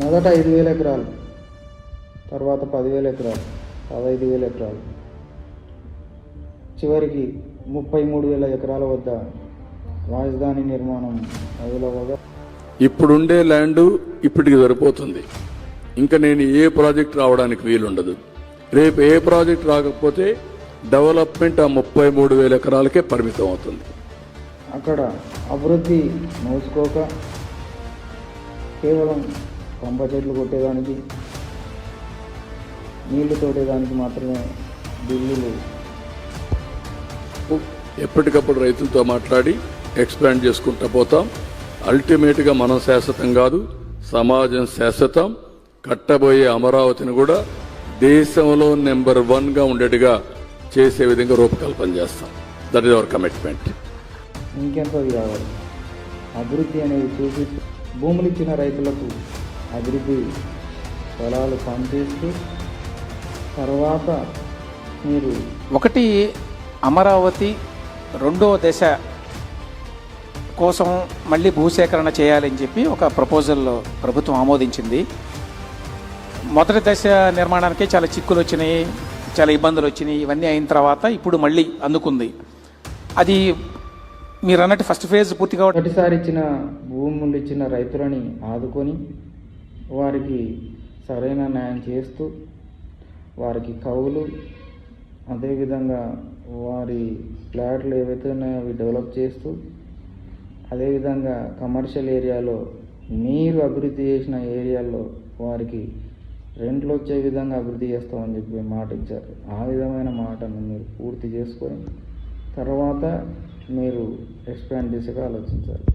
మొదట ఐదు వేల ఎకరాలు తర్వాత పదివేల ఎకరాలు పదహైదు వేల ఎకరాలు. చివరికి ముప్పై మూడు వేల ఎకరాల వద్ద రాజధాని నిర్మాణం మొదలవగా ఇప్పుడుండే ల్యాండ్ ఇప్పటికి సరిపోతుంది. ఇంకా నేను ఏ ప్రాజెక్ట్ రావడానికి వీలుండదు. రేపు ఏ ప్రాజెక్ట్ రాకపోతే డెవలప్మెంట్ ఆ ముప్పై మూడు వేల ఎకరాలకే పరిమితం అవుతుంది. అక్కడ అభివృద్ధి నోసుకోక కేవలం పంప చెట్లు కొట్టేదానికి నీళ్ళు తోడేదానికి మాత్రమే బిల్లులు ఎప్పటికప్పుడు రైతులతో మాట్లాడి ఎక్స్పాండ్ చేసుకుంటూ పోతాం. అల్టిమేట్గా మనం శాశ్వతం కాదు సమాజం శాశ్వతం. కట్టబోయే అమరావతిని కూడా దేశంలో నెంబర్ వన్గా ఉండేట్టుగా చేసే విధంగా రూపకల్పన చేస్తాం. దట్ ఈస్ అవర్ కమిట్మెంట్ ఇంకెంతది కావాలి? అభివృద్ధి అనేది చూసి భూములు ఇచ్చిన రైతులకు అభివృద్ధి పొలాలు పనిచేస్తూ తర్వాత మీరు ఒకటి అమరావతి రెండో దశ కోసం మళ్ళీ భూసేకరణ చేయాలని చెప్పి ఒక ప్రపోజల్ ప్రభుత్వం ఆమోదించింది. మొదటి దశ నిర్మాణానికి చాలా చిక్కులు వచ్చినాయి చాలా ఇబ్బందులు వచ్చినాయి ఇవన్నీ అయిన తర్వాత ఇప్పుడు మళ్ళీ అందుకుంది. అది మీరు అన్నట్టు ఫస్ట్ ఫేజ్ పూర్తిగా ఒకటిసారి ఇచ్చిన భూములు ఇచ్చిన రైతులని ఆదుకొని వారికి సరైన న్యాయం చేస్తూ వారికి కవులు అదేవిధంగా వారి ఫ్లాట్లు ఏవైతే ఉన్నాయో అవి డెవలప్ చేస్తూ అదేవిధంగా కమర్షియల్ ఏరియాలో మీరు అభివృద్ధి చేసిన ఏరియాల్లో వారికి రెంట్లు వచ్చే విధంగా అభివృద్ధి చేస్తామని చెప్పి మాట ఇచ్చారు. ఆ విధమైన మాటను మీరు పూర్తి చేసుకొని తర్వాత మీరు ఎక్స్పాండ్ చేసేగా ఆలోచించాలి.